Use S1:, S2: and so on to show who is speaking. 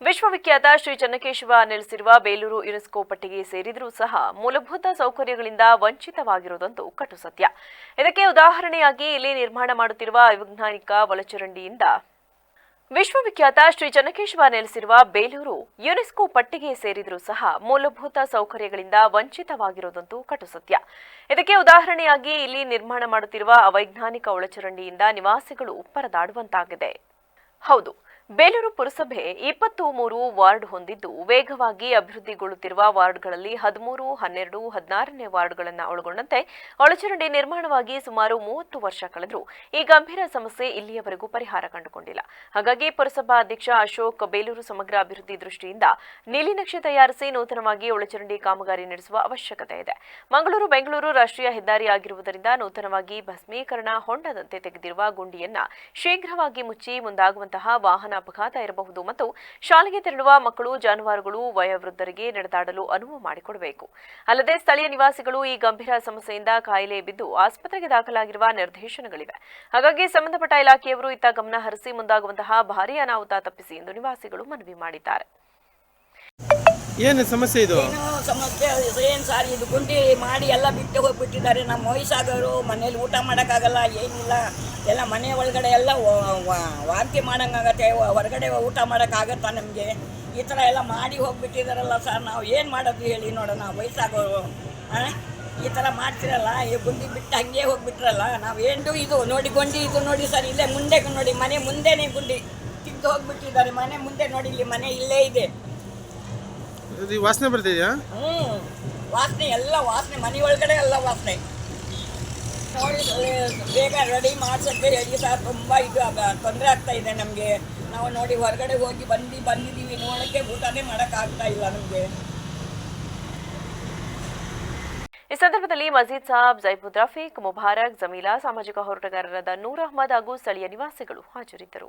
S1: ವಿಶ್ವವಿಖ್ಯಾತ ಶ್ರೀ ಚನ್ನಕೇಶವ ನೆಲೆಸಿರುವ ಬೇಲೂರು ಯುನೆಸ್ಕೋ ಪಟ್ಟಿಗೆ ಸೇರಿದರೂ ಸಹ ಮೂಲಭೂತ ಸೌಕರ್ಯಗಳಿಂದ ವಂಚಿತವಾಗಿರುವುದಂತೂ ಕಟು ಸತ್ಯ. ಇದಕ್ಕೆ ಉದಾಹರಣೆಯಾಗಿ ಇಲ್ಲಿ ನಿರ್ಮಾಣ ಮಾಡುತ್ತಿರುವ ವೈಜ್ಞಾನಿಕ ಒಳಚರಂಡಿಯಿಂದ ವಿಶ್ವವಿಖ್ಯಾತ ಶ್ರೀ ಚನ್ನಕೇಶವ ನೆಲೆಸಿರುವ ಬೇಲೂರು ಯುನೆಸ್ಕೋ ಪಟ್ಟಿಗೆ ಸೇರಿದರೂ ಸಹ ಮೂಲಭೂತ ಸೌಕರ್ಯಗಳಿಂದ ವಂಚಿತವಾಗಿರುವುದಂತೂ ಕಟು ಸತ್ಯ. ಇದಕ್ಕೆ ಉದಾಹರಣೆಯಾಗಿ ಇಲ್ಲಿ ನಿರ್ಮಾಣ ಮಾಡುತ್ತಿರುವ ಅವೈಜ್ಞಾನಿಕ ಒಳಚರಂಡಿಯಿಂದ ನಿವಾಸಿಗಳು ಪರದಾಡುವಂತಾಗಿದೆ. ಹೌದು ಬೇಲೂರು ಪುರಸಭೆ ಇಪ್ಪತ್ತು ಮೂರು ವಾರ್ಡ್ ಹೊಂದಿದ್ದು ವೇಗವಾಗಿ ಅಭಿವೃದ್ಧಿಗೊಳ್ಳುತ್ತಿರುವ ವಾರ್ಡ್ಗಳಲ್ಲಿ ಹದಿಮೂರು, ಹನ್ನೆರಡು, ಹದಿನಾರನೇ ವಾರ್ಡ್ಗಳನ್ನು ಒಳಗೊಂಡಂತೆ ಒಳಚರಂಡಿ ನಿರ್ಮಾಣವಾಗಿ ಸುಮಾರು ಮೂವತ್ತು ವರ್ಷ ಕಳೆದರೂ. ಈ ಗಂಭೀರ ಸಮಸ್ಯೆ ಇಲ್ಲಿಯವರೆಗೂ ಪರಿಹಾರ ಕಂಡುಕೊಂಡಿಲ್ಲ. ಹಾಗಾಗಿ ಪುರಸಭಾ ಅಧ್ಯಕ್ಷ ಅಶೋಕ್ ಬೇಲೂರು ಸಮಗ್ರ ಅಭಿವೃದ್ಧಿ ದೃಷ್ಟಿಯಿಂದ ನೀಲಿನಕ್ಷೆ ತಯಾರಿಸಿ ನೂತನವಾಗಿ ಒಳಚರಂಡಿ ಕಾಮಗಾರಿ ನಡೆಸುವ ಅವಶ್ಯಕತೆ ಇದೆ. ಮಂಗಳೂರು, ಬೆಂಗಳೂರು ರಾಷ್ಟ್ರೀಯ ಹೆದ್ದಾರಿ ಆಗಿರುವುದರಿಂದ ನೂತನವಾಗಿ ಭಸ್ಮೀಕರಣ ಹೊಂಡದಂತೆ ತೆಗೆದಿರುವ ಗುಂಡಿಯನ್ನ ಶೀಘ್ರವಾಗಿ ಮುಚ್ಚಿ ಮುಂದಾಗುವಂತಹ ವಾಹನ ಅಪಘಾತ ಇರಬಹುದು ಮತ್ತು ಶಾಲೆಗೆ ತೆರಳುವ ಮಕ್ಕಳು ಜಾನುವಾರುಗಳು ವಯೋವೃದ್ಧರಿಗೆ ನಡೆದಾಡಲು ಅನುವು ಮಾಡಿಕೊಡಬೇಕು. ಅಲ್ಲದೆ ಸ್ಥಳೀಯ ನಿವಾಸಿಗಳು ಈ ಗಂಭೀರ ಸಮಸ್ಯೆಯಿಂದ ಕಾಯಿಲೆ ಬಿದ್ದು ಆಸ್ಪತ್ರೆಗೆ ದಾಖಲಾಗಿರುವ ನಿರ್ದೇಶನಗಳಿವೆ. ಹಾಗಾಗಿ ಸಂಬಂಧಪಟ್ಟ ಇಲಾಖೆಯವರು ಇತ್ತ ಗಮನ ಹರಿಸಿ ಮುಂದಾಗುವಂತಹ ಭಾರೀ ಅನಾಹುತ ತಪ್ಪಿಸಿ ಎಂದು ನಿವಾಸಿಗಳು ಮನವಿ ಮಾಡಿದ್ದಾರೆ.
S2: ಏನು ಸಮಸ್ಯೆ ಇದು?
S3: ಏನೋ ಸಮಸ್ಯೆ ಏನು ಸರ್ ಇದು ಗುಂಡಿ ಮಾಡಿ ಎಲ್ಲ ಬಿಟ್ಟು ಹೋಗ್ಬಿಟ್ಟಿದ್ದಾರೆ ನಮ್ಮ ವಯಸ್ಸಾದವರು ಮನೇಲಿ ಊಟ ಮಾಡೋಕ್ಕಾಗಲ್ಲ ಏನಿಲ್ಲ. ಎಲ್ಲ ಮನೆ ಒಳಗಡೆ ಎಲ್ಲ ವಾಂತಿ ಮಾಡೋಂಗಾಗತ್ತೆ ಹೊರಗಡೆ ಊಟ ಮಾಡೋಕ್ಕಾಗತ್ತಾ ನಮಗೆ? ಈ ಥರ ಎಲ್ಲ ಮಾಡಿ ಹೋಗಿಬಿಟ್ಟಿದಾರಲ್ಲ ಸರ್ ನಾವು ಏನು ಮಾಡೋದು ಹೇಳಿ ನೋಡೋಣ ವಯಸ್ಸಾಗೋರು ಹಾಂ ಈ ಥರ ಮಾಡ್ತಿರಲ್ಲ ಈ ಗುಂಡಿ ಬಿಟ್ಟು ಹಂಗೆ ಹೋಗ್ಬಿಟ್ರಲ್ಲ ನಾವು ಏನು ಇದು ನೋಡಿ ಗುಂಡಿ ಇದು ನೋಡಿ ಸರ್ ಇಲ್ಲೇ ಮುಂದೆ ನೋಡಿ ಮನೆ ಮುಂದೆನೇ ಗುಂಡಿ ತಿಂದು ಹೋಗ್ಬಿಟ್ಟಿದ್ದಾರೆ ಮನೆ ಮುಂದೆ ನೋಡಿ ಇಲ್ಲಿ ಮನೆ ಇಲ್ಲೇ ಇದೆ.
S2: ವಾಸನೆ ಬರ್ತಿದ್ಯಾ?
S3: ಹ್ಞೂ ವಾಸನೆ ಎಲ್ಲ ವಾಸನೆ ಮನೆ ಒಳಗಡೆ ಎಲ್ಲ ವಾಸನೆ. ನೋಡಿ ಬೇಗ ರೆಡಿ ಮಾಡ್ಸಕ್ಕೆ ಹೇಳಿ ಸರ್ ತುಂಬ ಇದು ತೊಂದರೆ ಆಗ್ತಾ ಇದೆ ನಮಗೆ. ನಾವು ನೋಡಿ ಹೊರಗಡೆ ಹೋಗಿ ಬಂದು ಬಂದಿದ್ದೀವಿ, ನೋಡೋಕ್ಕೆ ಊಟನೇ ಮಾಡೋಕ್ಕಾಗ್ತಾ ಇಲ್ಲ ನಮಗೆ.
S1: ಈ ಸಂದರ್ಭದಲ್ಲಿ ಮಜೀದ್ ಸಾಬ್ ಜೈಬುದ್ ರಫೀಕ್, ಮುಬಾರಕ್, ಜಮೀಲಾ, ಸಾಮಾಜಿಕ ಹೋರಾಟಗಾರರಾದ ನೂರ್ ಅಹಮದ್ ಹಾಗೂ ಸ್ಥಳೀಯ ನಿವಾಸಿಗಳು ಹಾಜರಿದ್ದರು.